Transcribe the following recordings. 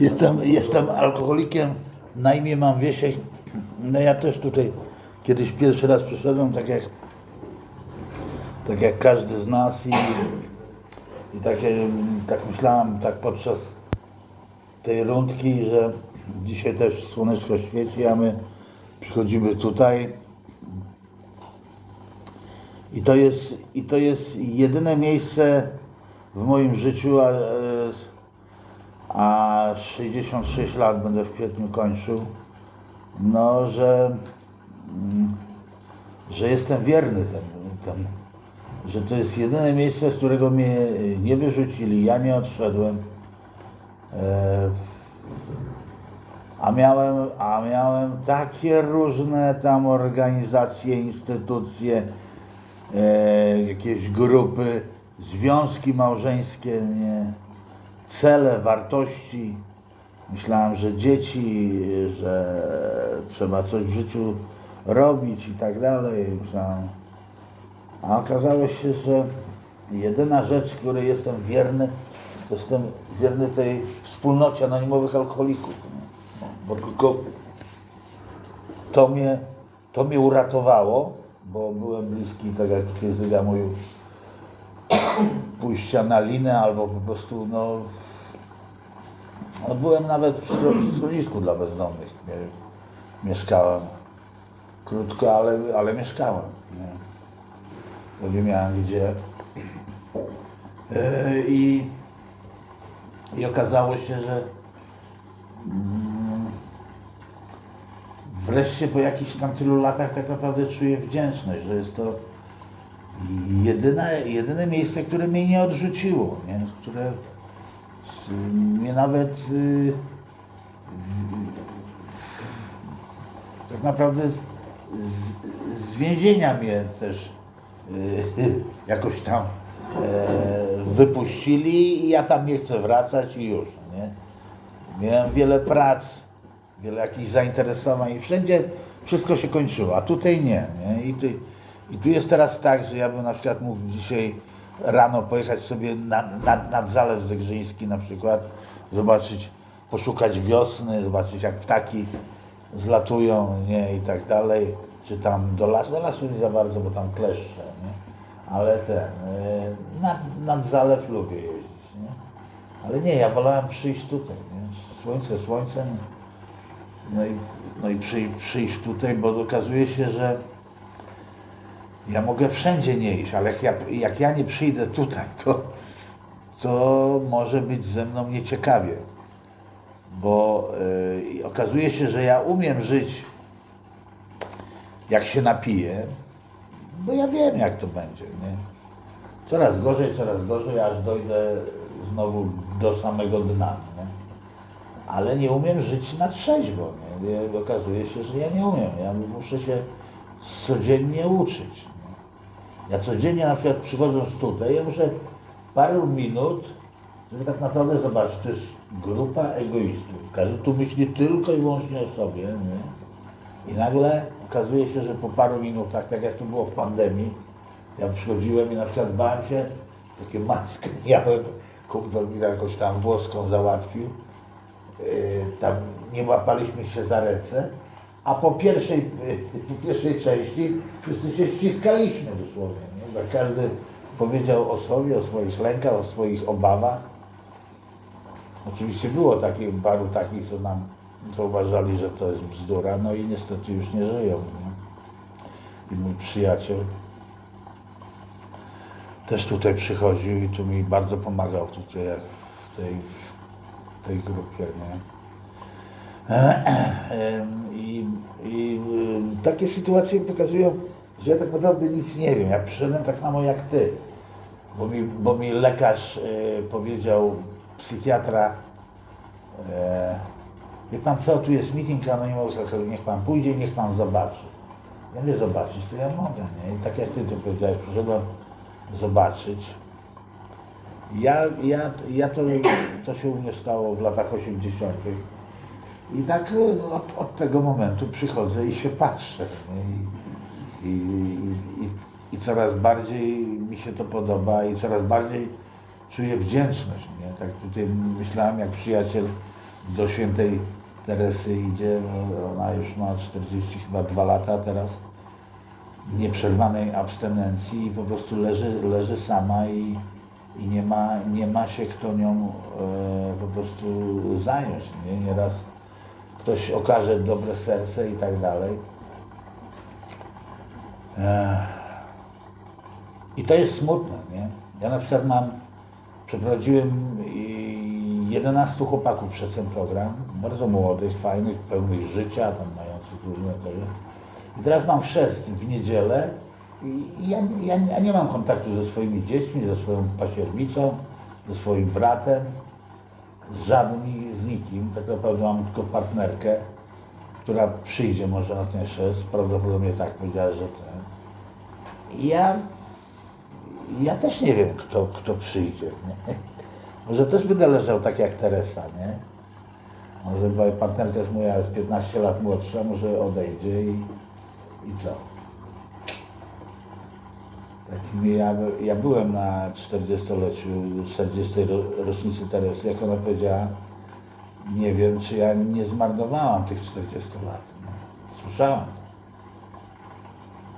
Jestem, jestem alkoholikiem, na imię mam Wiesiek. No ja też tutaj kiedyś pierwszy raz przyszedłem, tak jak, tak jak każdy z nas i, i takie, tak myślałem tak podczas tej rundki, że dzisiaj też słoneczko świeci, a my przychodzimy tutaj i to jest, i to jest jedyne miejsce w moim życiu, a, e, a 66 lat będę w kwietniu kończył, no, że, mm, że jestem wierny temu, temu, że to jest jedyne miejsce, z którego mnie nie wyrzucili, ja nie odszedłem. E, a miałem, a miałem takie różne tam organizacje, instytucje, e, jakieś grupy, związki małżeńskie, nie? Cele, wartości. Myślałem, że dzieci, że trzeba coś w życiu robić i tak dalej. Myślałem. A okazało się, że jedyna rzecz, której jestem wierny, to jestem wierny tej wspólnocie anonimowych alkoholików. Bo tylko to mnie, to mnie uratowało, bo byłem bliski, tak jak fizyka mówił, pójścia na linę albo po prostu, no, byłem nawet w schro- w schronisku dla bezdomnych. Mieszkałem krótko, ale, ale mieszkałem. Nie, bo nie miałem gdzie. E, I, I okazało się, że mm, wreszcie po jakichś tam tylu latach tak naprawdę czuję wdzięczność, że jest to jedyne, jedyne miejsce, które mnie nie odrzuciło, nie? które s- mnie nawet y, tak naprawdę z, z, więzienia mnie też y, jakoś tam e, wypuścili i ja tam nie chcę wracać i już. Nie? Miałem wiele prac, wiele jakichś zainteresowań i wszędzie wszystko się kończyło, a tutaj nie. nie? I, tu, I tu jest teraz tak, że ja bym na przykład mógł dzisiaj rano pojechać sobie nad, nad, nad Zalew Zegrzyński na przykład, zobaczyć, poszukać wiosny, zobaczyć jak ptaki zlatują nie? i tak dalej, czy tam do lasu, do lasu nie za bardzo, bo tam kleszcze, nie? ale ten, y, nad, nad Zalew lubię jeździć. Nie? Ale nie, ja wolałem przyjść tutaj. Nie? Słońce słońcem. No i, no i przy, przyjść tutaj, bo okazuje się, że ja mogę wszędzie nie iść, ale jak ja, jak ja nie przyjdę tutaj, to, to może być ze mną nieciekawie. Bo y, okazuje się, że ja umiem żyć, jak się napiję, bo ja wiem, jak to będzie. Nie? Coraz gorzej, coraz gorzej, aż dojdę znowu do samego dna. Nie? Ale nie umiem żyć na trzeźwo. Nie? Okazuje się, że ja nie umiem. Ja muszę się codziennie uczyć. Ja codziennie na przykład przychodząc tutaj, ja muszę parę minut, żeby tak naprawdę zobaczyć, to jest grupa egoistów. Każdy tu myśli tylko i wyłącznie o sobie. Nie? I nagle okazuje się, że po paru minutach, tak jak to było w pandemii, ja przychodziłem i na przykład bałem się, takie maskę miałem, kumpel mi jakąś tam włoską załatwił, yy, tam nie łapaliśmy się za ręce, a po pierwszej, po pierwszej części wszyscy się ściskaliśmy dosłownie. Nie? Bo każdy powiedział o sobie, o swoich lękach, o swoich obawach. Oczywiście było takich, paru takich, co nam co uważali, że to jest bzdura, no i niestety już nie żyją. Nie? I mój przyjaciel też tutaj przychodził i tu mi bardzo pomagał tutaj w tej, w tej grupie. Nie? I, i em, takie sytuacje pokazują, że ja tak naprawdę nic nie wiem. Ja przyszedłem tak samo jak ty, bo mi, bo mi lekarz e, powiedział, psychiatra, e, wie pan co, tu jest meeting anonimowy, niech pan pójdzie niech pan zobaczy. Ja nie zobaczyć, to ja mogę, nie? I tak jak ty to powiedziałeś, przyszedłem zobaczyć. Ja, ja, ja to, to się u mnie stało w latach 80. I tak e, od, od tego momentu przychodzę i się patrzę. i, i, i, I coraz bardziej mi się to podoba i coraz bardziej czuję wdzięczność. Nie? Tak tutaj myślałem, jak przyjaciel do świętej Teresy idzie, no, ona już ma 40 chyba 2 lata teraz nieprzerwanej abstynencji i po prostu leży, leży sama i, i nie, ma, nie ma się kto nią e, po prostu zająć. Nie? Nieraz ktoś okaże dobre serce i tak dalej. I to jest smutne. Nie? Ja na przykład mam, przeprowadziłem i 11 chłopaków przez ten program, bardzo młodych, fajnych, pełnych życia, tam mających różne te i teraz mam chrzest w niedzielę i ja, ja, ja nie mam kontaktu ze swoimi dziećmi, ze swoją pasiernicą, ze swoim bratem, z żadnym, z nikim. Tak naprawdę mam tylko partnerkę, która przyjdzie może na ten chrzest. Prawdopodobnie tak powiedziała, że ten. I ja, ja też nie wiem, kto, kto przyjdzie. Nie? Może też będę leżał tak jak Teresa, nie? Może moja partnerka jest moja jest 15 lat młodsza, może odejdzie i, i co? Ja, ja byłem na 40-leciu, 40 ro- rocznicy Teresy, jak ona powiedziała, nie wiem, czy ja nie zmarnowałam tych 40 lat. Nie? Słyszałam.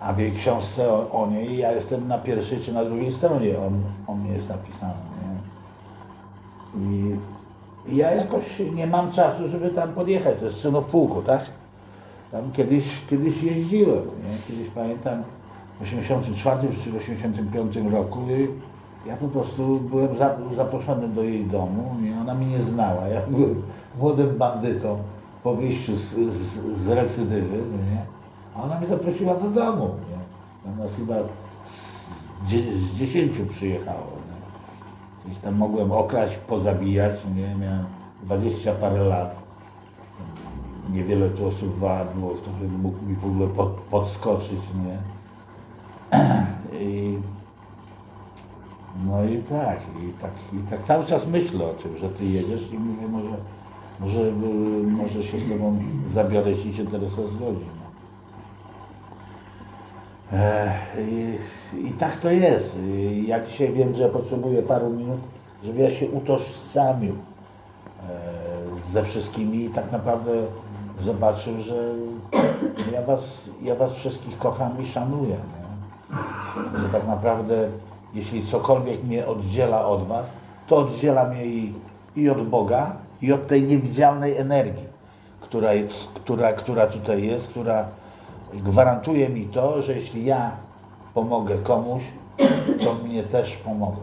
A w jej książce o, o niej ja jestem na pierwszej czy na drugiej stronie, on, o mnie jest napisane. Nie? I i ja jakoś nie mam czasu, żeby tam podjechać. To jest syno w półku, tak? Tam kiedyś, kiedyś jeździłem. Nie? Kiedyś pamiętam 84 czy w 85 roku i ja po prostu byłem zap- zaproszony do jej domu i ona mnie nie znała. Ja byłem młodym bandytą po wyjściu z, z, z recydywy, nie? a ona mnie zaprosiła do domu. Nie? Tam nas chyba z, dzie- z 10 przyjechało. Nie? Gdzieś tam mogłem okraść, pozabijać, nie? Miałem 20 parę lat. Niewiele tu osób było, by mógł mi w ogóle pod, podskoczyć, nie? I, no i tak, i tak, i tak cały czas myślę o tym, że ty jedziesz i mówię, może, może, y, może się z tobą zabiorę, jeśli się Teresa zgodzi. No. E, I, I tak to jest. I Ja dzisiaj wiem, że potrzebuję paru minut, żeby ja się utożsamił e, ze wszystkimi i tak naprawdę zobaczył, że ja was, ja was wszystkich kocham i szanuję. Nie? Że tak naprawdę, jeśli cokolwiek mnie oddziela od was, to oddziela mnie i, i od Boga, i od tej niewidzialnej energii, która, która, która tutaj jest, która gwarantuje mi to, że jeśli ja pomogę komuś, to mnie też pomogą.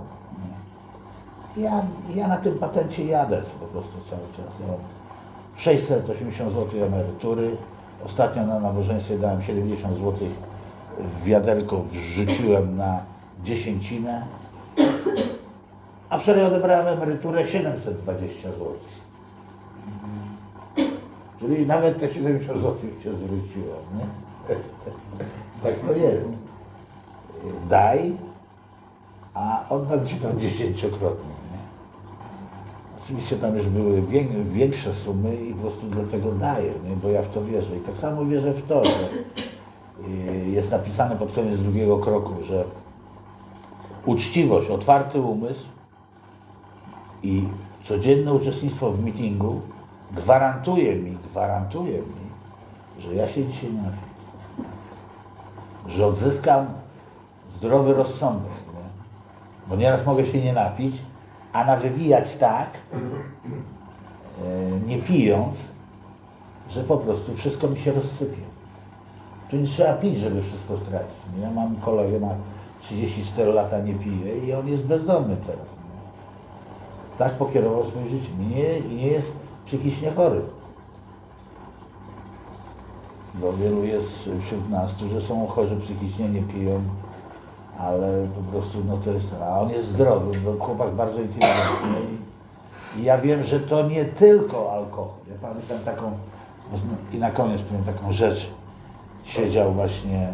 Ja, ja na tym patencie jadę po prostu cały czas. Ja mam 680 zł emerytury. Ostatnio na nabożeństwie dałem 70 zł w wiaderko, wrzuciłem na dziesięcinę. A wczoraj odebrałem emeryturę 720 zł. Czyli nawet te 70 zł się zwróciło, nie? tak to jest. Daj, a oddam ci tam dziesięciokrotnie, nie? Oczywiście tam już były wię- większe sumy i po prostu dlatego daję, nie? bo ja w to wierzę. I tak samo wierzę w to, że jest napisane pod koniec drugiego kroku, że uczciwość, otwarty umysł i codzienne uczestnictwo w meetingu gwarantuje mi, gwarantuje mi, że ja się dzisiaj nie napiję. Że odzyskam zdrowy rozsądek. Nie? Bo nieraz mogę się nie napić, a nawywijać tak, e, nie pijąc, że po prostu wszystko mi się rozsypie. Nie trzeba pić, żeby wszystko stracić. nie? Ja mam kolegę, ma 34 lata, nie pije i on jest bezdomny teraz. Tak pokierował swoje życie. Nie, nie jest psychicznie chory. Bo wielu jest wśród nas, którzy są chorzy psychicznie, nie piją, ale po prostu no to jest, a on jest zdrowy, bo chłopak bardzo inteligentny i ja wiem, że to nie tylko alkohol. Ja pamiętam taką, i na koniec powiem taką rzecz, siedział właśnie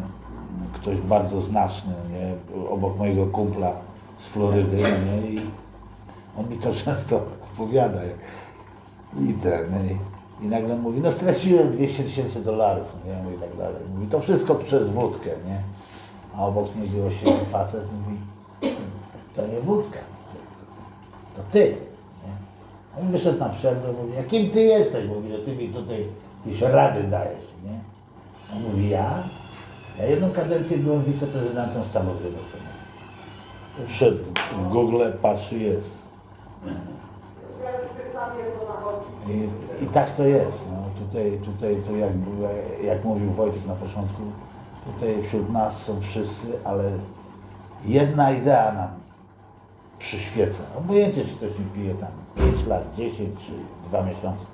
ktoś bardzo znaczny, nie, obok mojego kumpla z Florydy, nie, i on mi to często opowiada, i ten, i, i nagle mówi, no straciłem 200 tysięcy dolarów, nie, i tak dalej. Mówi, to wszystko przez wódkę, nie. A obok niego się facet mówi, to nie wódka, to ty, nie. On wyszedł na przerwę, mówi, a kim ty jesteś? Mówi, że ty mi tutaj jakieś rady dajesz, nie? On mówi, ja? Ja jedną kadencję byłem wiceprezydentem Stanów Zjednoczonych. Wszedł w Google, patrzy, jest. I, I tak to jest. No, tutaj, tutaj to jak, było- jak mówił Wojtek na początku, tutaj wśród nas są wszyscy, ale jedna idea nam przyświeca. Obojętnie, czy ktoś mi pije tam 5 lat, 10 czy 2 miesiące,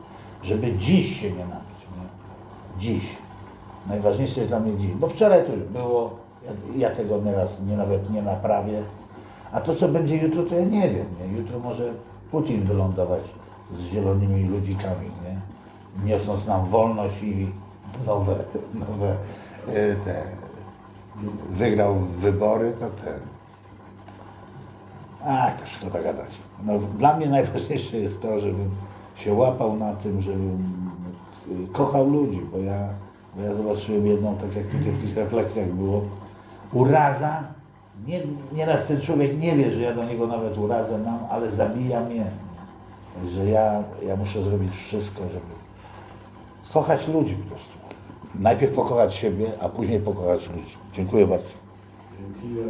żeby dziś się nie napić. Nie? Dziś. Najważniejsze jest dla mnie dziś. Bo wczoraj to już było, ja, ja tego nieraz nie, nawet nie naprawię. A to, co będzie jutro, to ja nie wiem. Nie? Jutro może Putin wylądować z zielonymi ludzikami, nie? niosąc nam wolność i nowe, nowe e, te, wygrał wybory, to ten. A, to szkoda gadać. No, dla mnie najważniejsze jest to, żebym się łapał na tym, żebym y, kochał ludzi, bo ja, bo ja zobaczyłem jedną, tak jak tutaj w tych refleksjach było, uraza, nie, nieraz ten człowiek nie wie, że ja do niego nawet urazę mam, ale zabija mnie. Że ja, ja muszę zrobić wszystko, żeby kochać ludzi po prostu. Najpierw pokochać siebie, a później pokochać ludzi. Dziękuję bardzo. Dzięki.